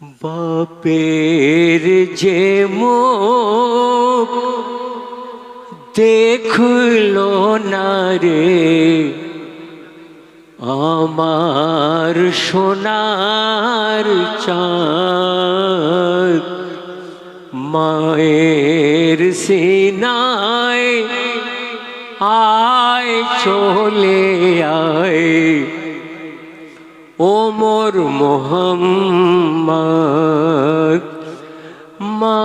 বাপের যে মুখ দেখল না রে আমার সোনার চাঁদ মায়ের সিনায় আয় চলে আয়। ওমর মোহাম্মদ মা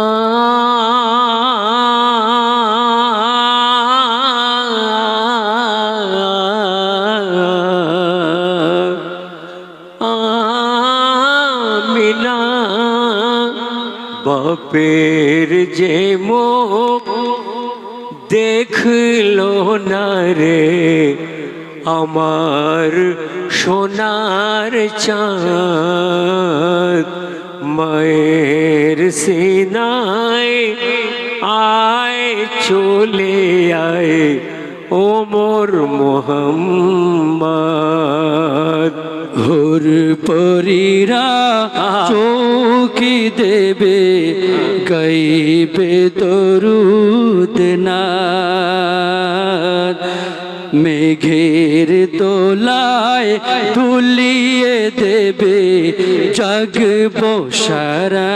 বাপের যে মো দেখল না রে আমার সোনার চাঁদ মায়ের সিনায় আয়, চলে আয় ওমর মোহাম্মদ। ঘোর পরীরা চৌকি দেবে, গাইবে দরুদ নাদ। মেঘের দোলায় তুলিয়ে দেবে জগব সারা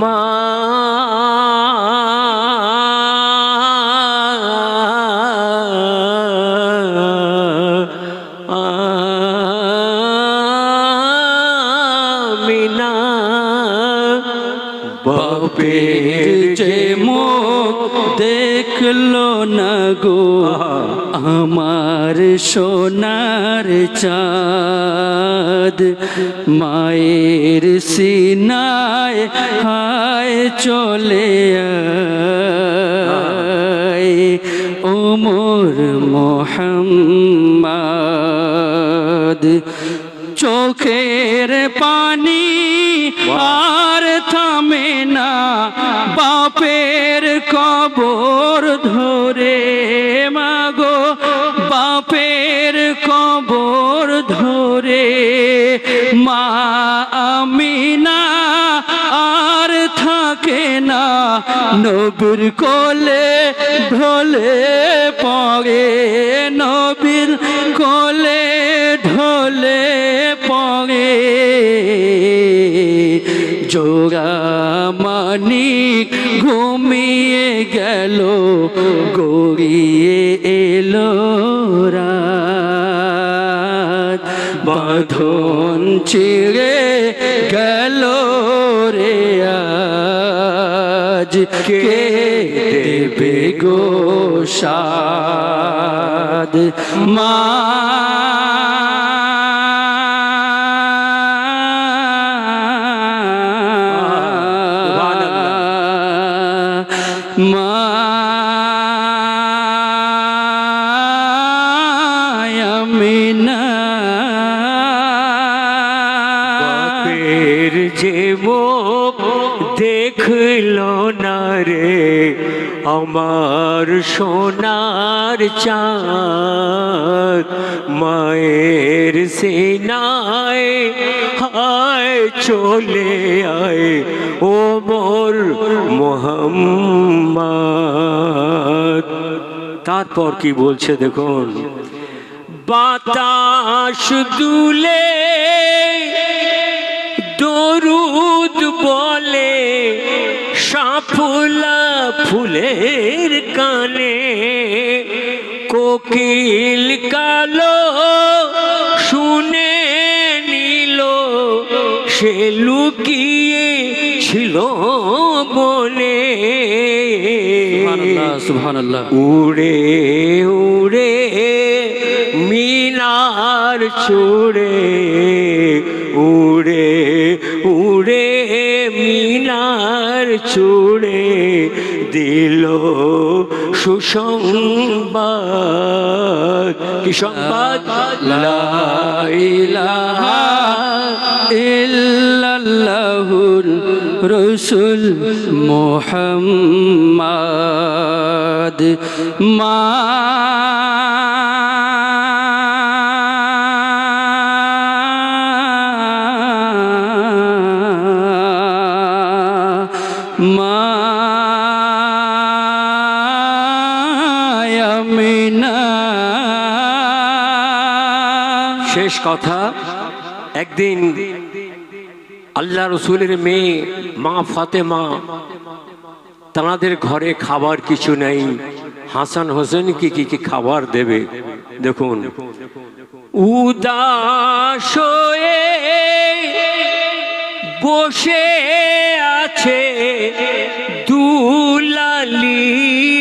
মা মুখ দেখল না গো আমার সোনার চাঁদ। মায়ের সিনায় হায় চলে ওমর মোহাম্মদ, চোখের পানি আর থামে না। বাপের কবর ধরে, মা আমিনা আর থাকে না। নবীর কোলে ঢলে পড়ে, নবীর কোলে ঢলে পড়ে। জোড়া মানিক ঘুমিয়ে গেল, গড়িয়ে বাঁধন ছিঁড়ে গেল রে আজ। কে দেবে গো সাদ মা যে মুখ দেখল না রে আমার সোনার চাঁদ। মায়ের সিনায় হায় চলে আয় ও মোর মোহাম্মদ। তারপর কি বলছে দেখুন? বাতাস দুলে দরুদ বলে সাফুলা ফুলের কানে। কোকিল কালো শুনে নিল সে লুকিয়ে ছিল বনে। উড়ে উড়ে মিনার ছুড়ে সুসংবাদ কি সংবাদ? ইল্লাল্লাহুর রসুল মোহাম্মদ। মা শেষ কথা, একদিন আল্লাহ রসুলের মেয়ে মা ফাতেমা তাঁদের ঘরে খাবার কিছু নেই। হাসান হোসেনকে কি কি খাবার দেবে? দেখুন। উদাস বসে আছে দুলালি।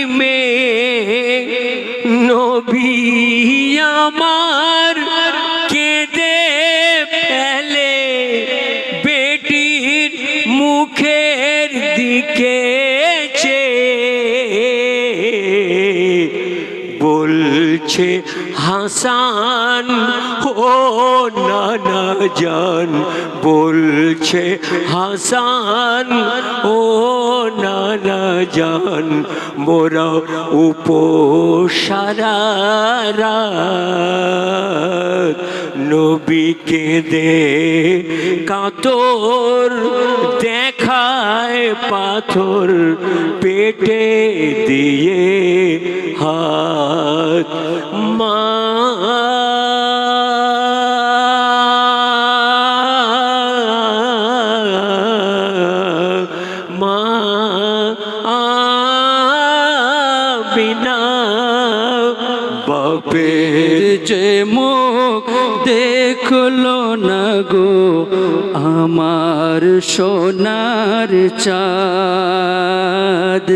বলছে হাসান। ও নানা জান বলছে, হাসান, ও নানা জান, মোরা উপসারা নবীকে দে কাতর দেখায় পাথর পেটে দিয়ে হাত মা। বিনা বাপে। যে মুখ দেখল না গো, আমার সোনার চাঁদ।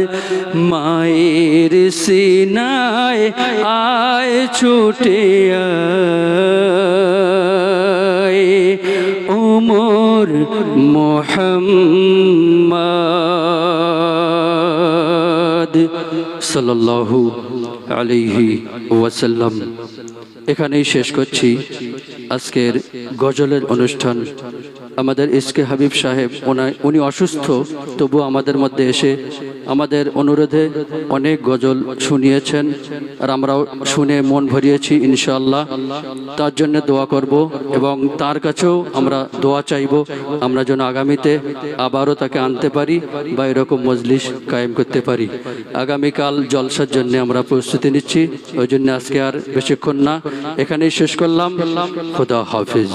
মায়ের সিনায় আয় ছুটে ওমর মোহাম্মদ। সাল্লাল্লাহু আলাইহি ওয়াসাল্লাম। এখানেই শেষ করছি। আজকের গজলের অনুষ্ঠান আমাদের এসকে হাবিব সাহেব উনি অসুস্থ তবু আমাদের মধ্যে এসে আমাদের অনুরোধে অনেক গজল শুনিয়েছেন আর আমরাও শুনে মন ভরিয়েছি ইনশাআল্লাহ। তার জন্য দোয়া করব এবং তার কাছেও আমরা দোয়া চাইব। আমরা যেন আগামীতে আবারও তাকে আনতে পারি বা এরকম মজলিস কায়েম করতে পারি। আগামীকাল জলসার জন্য আমরা প্রস্তুতি নিচ্ছি। ওই জন্য আজকে আর বেশিক্ষণ না। এখানেই শেষ করলাম। খোদা হাফিজ।